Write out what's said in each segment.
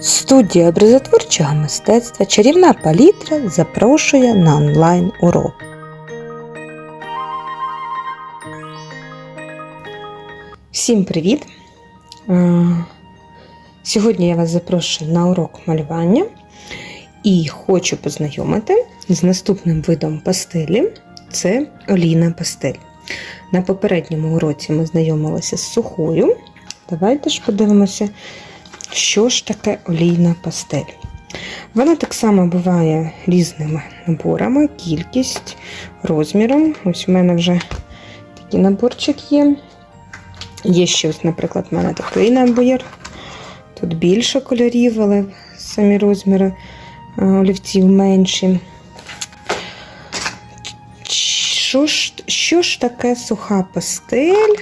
Студія образотворчого мистецтва Чарівна палітра запрошує на онлайн урок. Всім привіт! Е, Сьогодні я вас запрошую на урок малювання і хочу познайомити з наступним видом пастелі це олійна пастель. На попередньому уроці ми знайомилися з сухою. Давайте ж подивимося, що ж таке олійна пастель. Вона так само буває різними наборами, кількість, розміром. Ось у мене вже такий наборчик є. Є ще, ось, наприклад, в мене такий набір. Тут більше кольорів, але самі розміри е, олівців менші. Що ж, що ж таке суха пастель?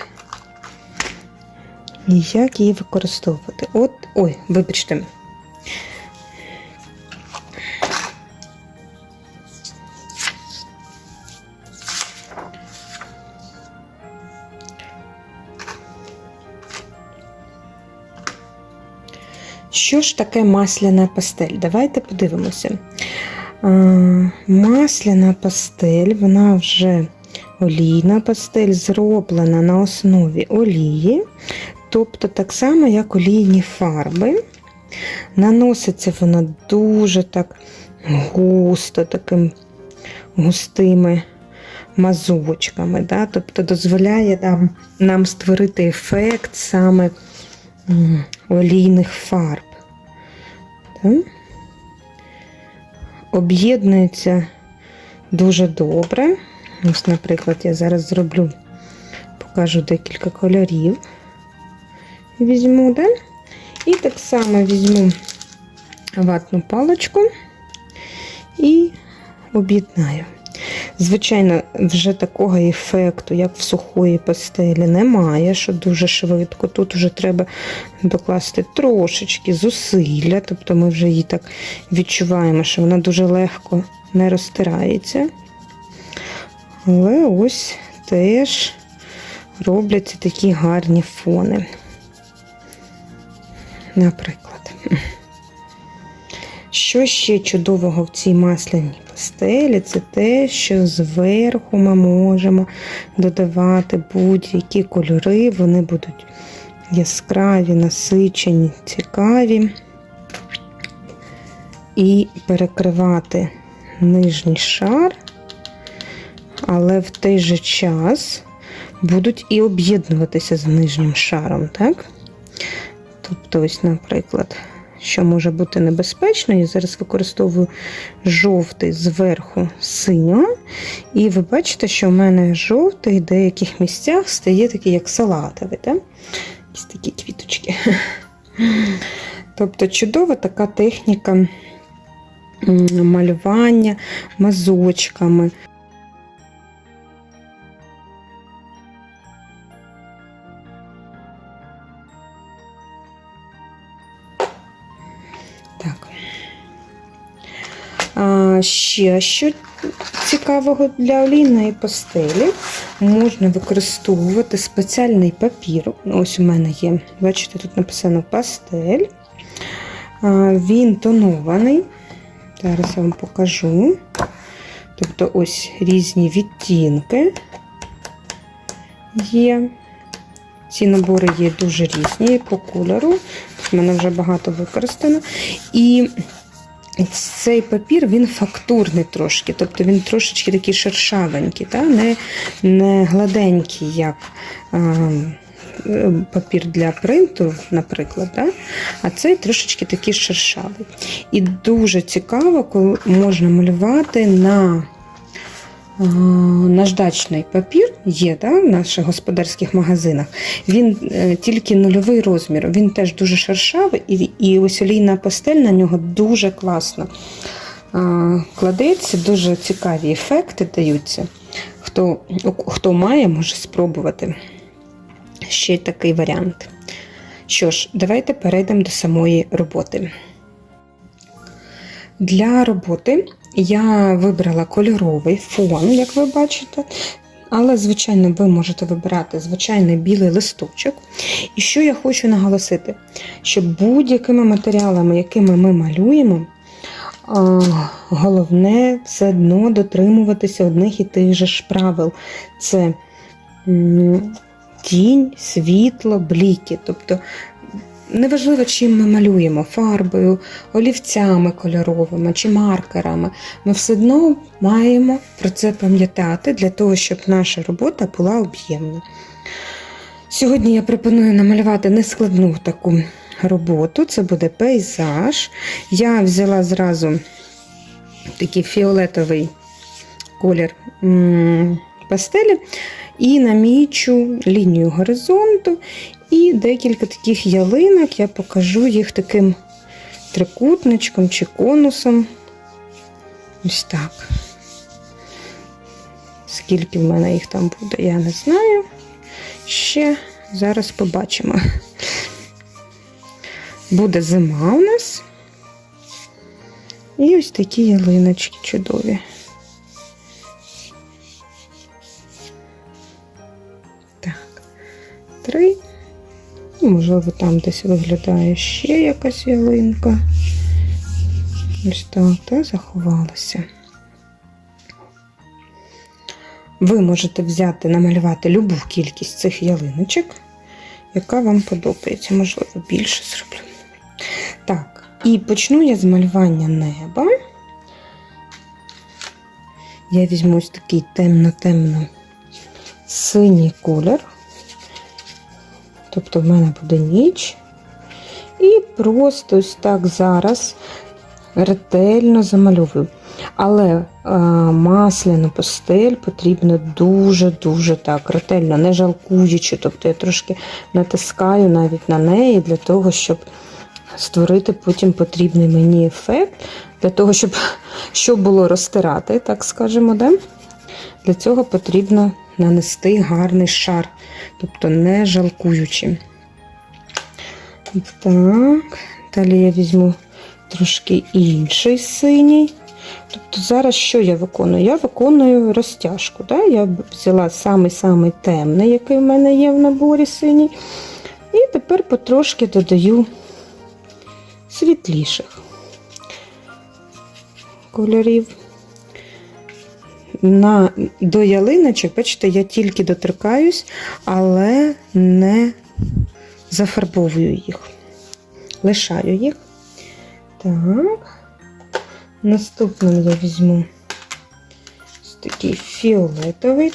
Як її використовувати? От, ой, вибачте. Що ж таке масляна пастель? Давайте подивимося. Масляна пастель, вона вже олійна пастель, зроблена на основі олії, тобто так само, як олійні фарби. Наноситься вона дуже так густо, таким густими мазочками, да? тобто дозволяє нам, нам створити ефект саме олійних фарб. Да? Об'єднується дуже добре. Ось, наприклад, я зараз зроблю, покажу декілька кольорів. Візьму, да? І так само візьму ватну паличку і об'єднаю. Звичайно, вже такого ефекту, як в сухої пастелі, немає, що дуже швидко. Тут вже треба докласти трошечки зусилля, тобто ми вже її так відчуваємо, що вона дуже легко не розтирається. Але ось теж робляться такі гарні фони. Наприклад. Що ще чудового в цій масляній пастелі, це те, що зверху ми можемо додавати будь-які кольори, вони будуть яскраві, насичені, цікаві. І перекривати нижній шар, але в той же час будуть і об'єднуватися з нижнім шаром, так? Тобто, ось, наприклад, що може бути небезпечно, я зараз використовую жовтий зверху синього. І ви бачите, що в мене жовтий в деяких місцях стає такий, як салатовий. Так? Якісь такі квіточки. Тобто чудова така техніка малювання мазочками. А, ще що цікавого для олійної пастелі можна використовувати спеціальний папір. Ось у мене є, бачите, тут написано пастель. Він тонований. Зараз я вам покажу. Тобто ось різні відтінки є. Ці набори є дуже різні по кольору. У мене вже багато використано. І цей папір він фактурний трошки, тобто він трошечки такий шершавенький, та? Не, не гладенький, як а, папір для принту, наприклад. Та? А цей трошечки такий шершавий. І дуже цікаво, коли можна малювати на Наждачний папір є да, в наших господарських магазинах. Він е, тільки нульовий розмір, він теж дуже шершавий, і, і ось олійна пастель на нього дуже класно кладеться, дуже цікаві ефекти даються. Хто, хто має, може спробувати ще такий варіант. Що ж, давайте перейдемо до самої роботи. Для роботи я вибрала кольоровий фон, як ви бачите. але, звичайно, ви можете вибирати звичайний білий листочок. І що я хочу наголосити, що будь-якими матеріалами, якими ми малюємо, головне все одно дотримуватися одних і тих же ж правил. Це тінь, світло, бліки. Тобто неважливо, чим ми малюємо фарбою, олівцями кольоровими чи маркерами. Ми все одно маємо про це пам'ятати для того, щоб наша робота була об'ємна. Сьогодні я пропоную намалювати нескладну таку роботу. Це буде пейзаж. Я взяла зразу такий фіолетовий колір пастелі і намічу лінію горизонту і декілька таких ялинок. Я покажу їх таким трикутничком чи конусом. Ось так. Скільки в мене їх там буде, я не знаю. Ще зараз побачимо. Буде зима у нас. І ось такі ялиночки чудові. Так, три. Можливо, там десь виглядає ще якась ялинка. Ось так, та заховалася. Ви можете взяти, намалювати любу кількість цих ялиночок, яка вам подобається. Можливо, більше зроблю. Так, і почну я з малювання неба. Я візьму ось такий темно-темно синій колір. Тобто в мене буде ніч. І просто ось так зараз ретельно замальовую. Але е, масляну пастель потрібно дуже-дуже так ретельно, не жалкуючи. Тобто я трошки натискаю навіть на неї для того, щоб створити потім потрібний мені ефект, для того, щоб щоб було розтирати, так скажемо. Да? Для цього потрібно нанести гарний шар, тобто не жалкуючи. Так, далі я візьму трошки інший синій. Тобто зараз що я виконую? Я виконую розтяжку. Да? Я взяла самий-самий темний, який в мене є в наборі синій. І тепер потрошки додаю світліших кольорів. На, До ялиночок, бачите, я тільки доторкаюсь, але не зафарбовую їх. Лишаю їх. Так. Наступним я візьму ось такий фіолетовий.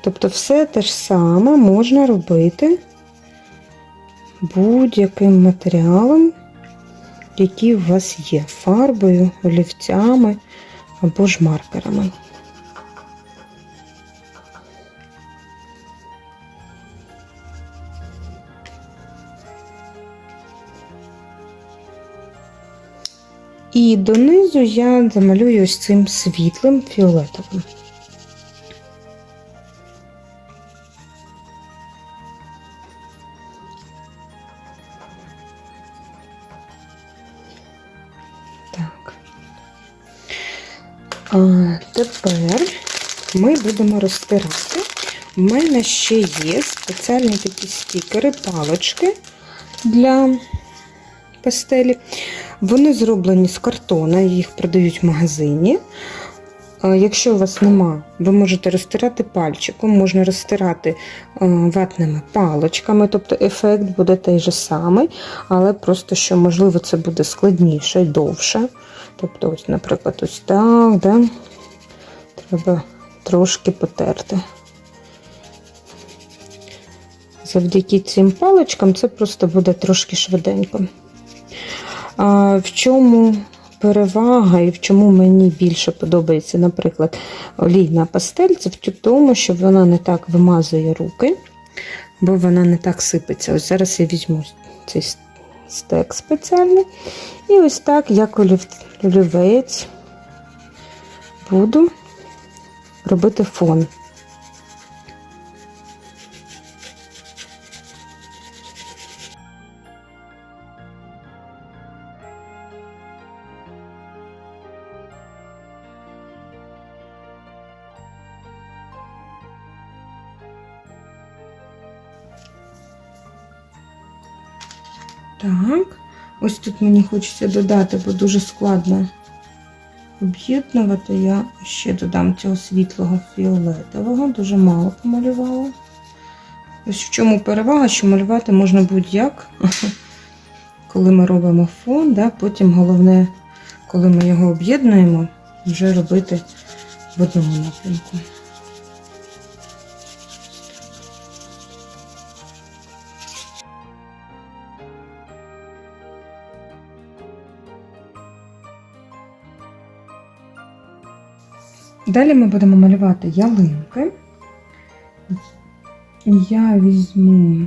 Тобто все те ж саме можна робити будь-яким матеріалом, який у вас є, фарбою, олівцями або ж маркерами. І донизу я замалюю ось цим світлим фіолетовим. Тепер ми будемо розтирати. У мене ще є спеціальні такі стікери, палочки для пастелі. Вони зроблені з картона, їх продають в магазині. Якщо у вас нема, ви можете розтирати пальчиком, можна розтирати ватними палочками, тобто ефект буде той же самий, але просто що, можливо, це буде складніше і довше. Тобто, ось, наприклад, ось так, да? треба трошки потерти. Завдяки цим паличкам це просто буде трошки швиденько. А В чому перевага і в чому мені більше подобається, наприклад, олійна пастель, це в тому, що вона не так вимазує руки, бо вона не так сипеться. Ось зараз я візьму цей стек спеціальний. І ось так, як олівець, буду робити фон. Так. Ось тут мені хочеться додати, бо дуже складно об'єднувати. Я ще додам цього світлого фіолетового, дуже мало помалювала. Ось в чому перевага, що малювати можна будь-як, коли ми робимо фон, да? потім головне, коли ми його об'єднуємо, вже робити в одному напрямку. Далі ми будемо малювати ялинки. Я візьму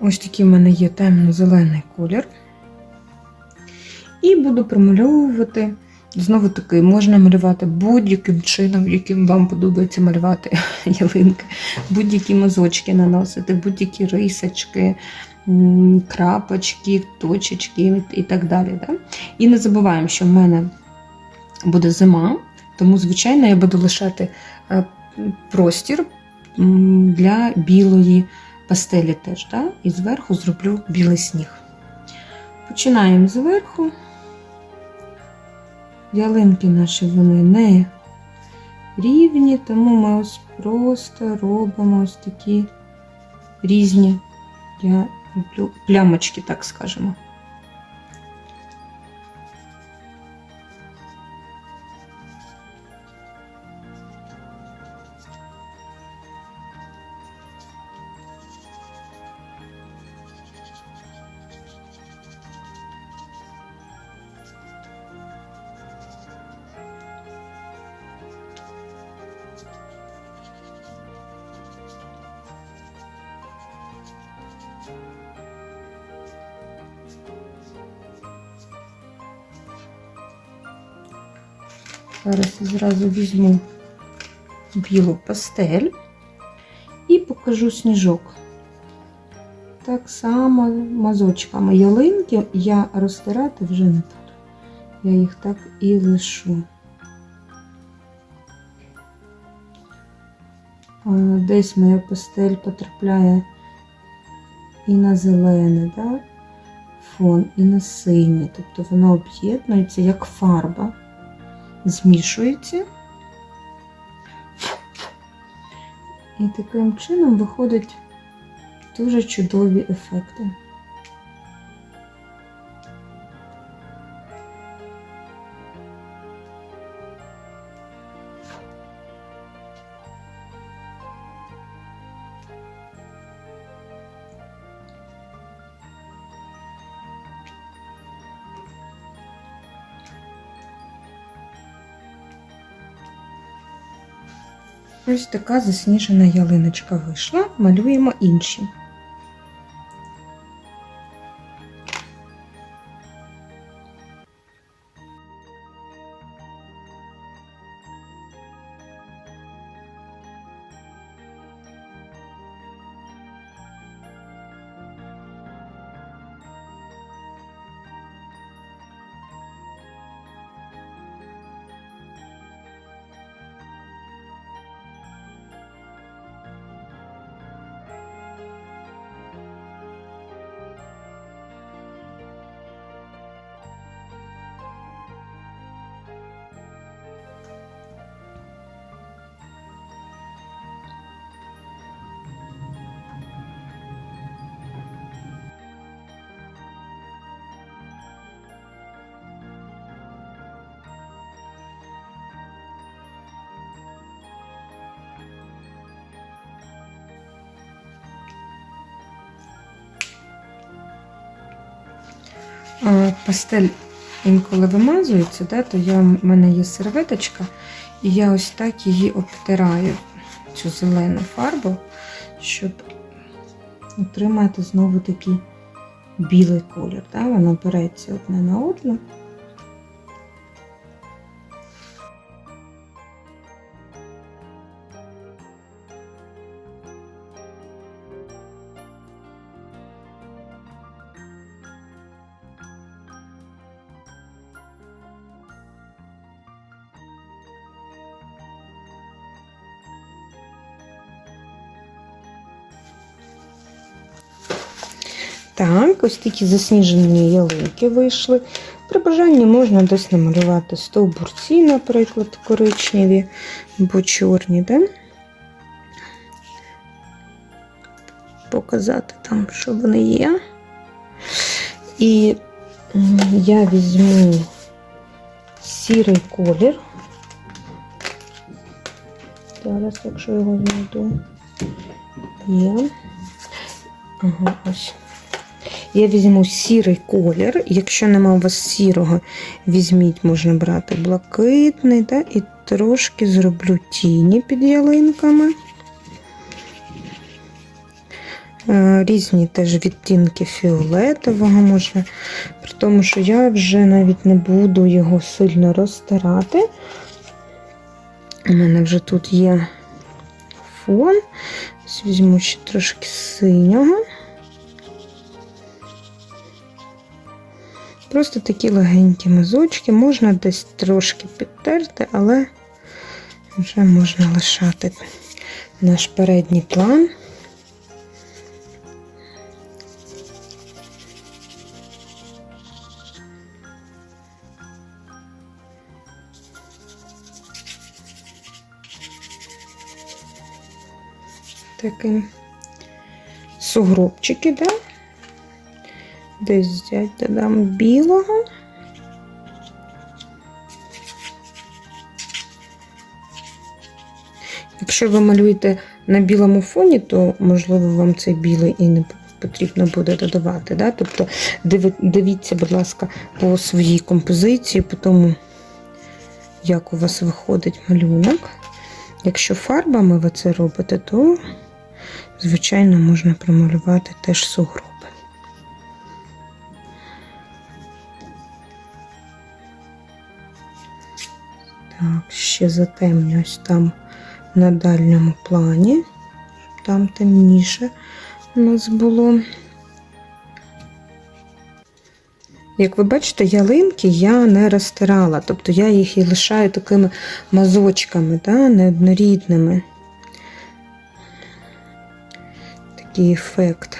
ось такий в мене є темно-зелений колір. І буду промальовувати. Знову таки, можна малювати будь-яким чином, яким вам подобається малювати ялинки, будь-які мазочки наносити, будь-які рисочки, крапочки, точечки і так далі. Да? І не забуваємо, що в мене буде зима, тому, звичайно, я буду лишати е, простір для білої пастелі теж. Да? І зверху зроблю білий сніг. Починаємо зверху. Ялинки наші вони не рівні, тому ми ось просто робимо ось такі різні я люблю плямочки, так скажемо. Зараз я зразу візьму білу пастель і покажу сніжок. Так само мазочками ялинки я розтирати вже не буду. Я їх так і лишу. Десь моя пастель потрапляє і на зелений да? фон, і на синій. Тобто воно об'єднується як фарба змішується. І таким чином виходять дуже чудові ефекти. Ось така засніжена ялиночка вийшла. Малюємо інші. Пастель інколи вимазується, да, то я, в мене є серветочка, і я ось так її обтираю, цю зелену фарбу, щоб отримати знову такий білий колір. Да? Вона береться одне на одну. Так, ось такі засніжені ялинки вийшли. При бажанні можна десь намалювати стовбурці, наприклад, коричневі або чорні, да? показати там, що вони є. І я візьму сірий колір. Зараз, якщо його знайду, є. Ага, ось. Я візьму сірий колір. Якщо нема у вас сірого, візьміть, можна брати блакитний, да, і трошки зроблю тіні під ялинками. Е, Різні теж відтінки фіолетового можна, при тому, що я вже навіть не буду його сильно розтирати. У мене вже тут є фон. Візьму ще трошки синього. Просто такі легенькі мазочки, можна десь трошки підтерти, але вже можна лишати наш передній план. Таким сугробчики, да? Десь взять додам білого. Якщо ви малюєте на білому фоні, то можливо вам цей білий і не потрібно буде додавати. Да? Тобто дивіться, будь ласка, по своїй композиції, по тому, як у вас виходить малюнок. Якщо фарбами ви це робите, то, звичайно, можна промалювати теж сугроби. Ще затемню ось там на дальньому плані, щоб там темніше у нас було. Як ви бачите, ялинки я не розтирала, тобто я їх і лишаю такими мазочками, да, неоднорідними. Такий ефект.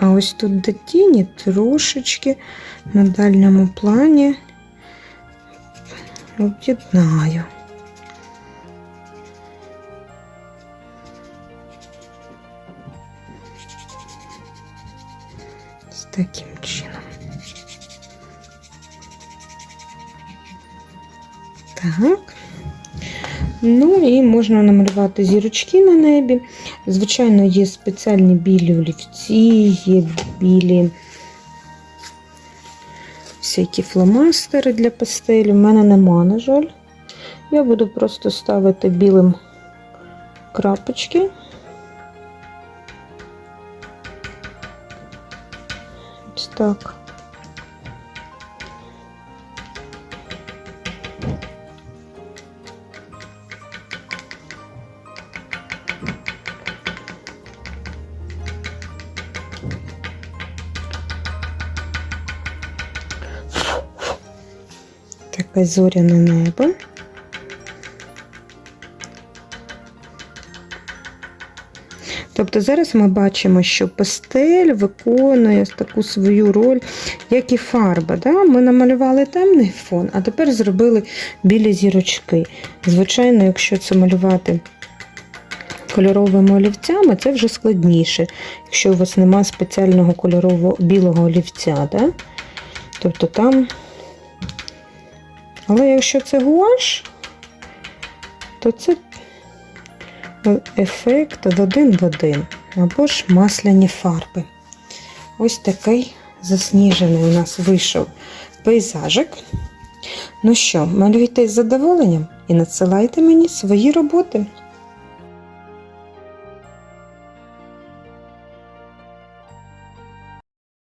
А ось тут де тіні трошечки на дальньому плані об'єднаю. З таким чином. Так. Ну і можна намалювати зірочки на небі. Звичайно, є спеціальні білі олівці, є білі всякі фломастери для пастелі. У мене нема, на жаль. Я буду просто ставити білим крапочки. Ось так. Таке зоряне небо. Тобто зараз ми бачимо, що пастель виконує таку свою роль, як і фарба. Да? Ми намалювали темний фон, а тепер зробили білі зірочки. Звичайно, якщо це малювати кольоровими олівцями, це вже складніше, якщо у вас немає спеціального кольорового білого олівця. Да? Тобто там. Але якщо це гуаш, то це ефект один в один, або ж масляні фарби. Ось такий засніжений у нас вийшов пейзажик. Ну що, малюйте з задоволенням і надсилайте мені свої роботи.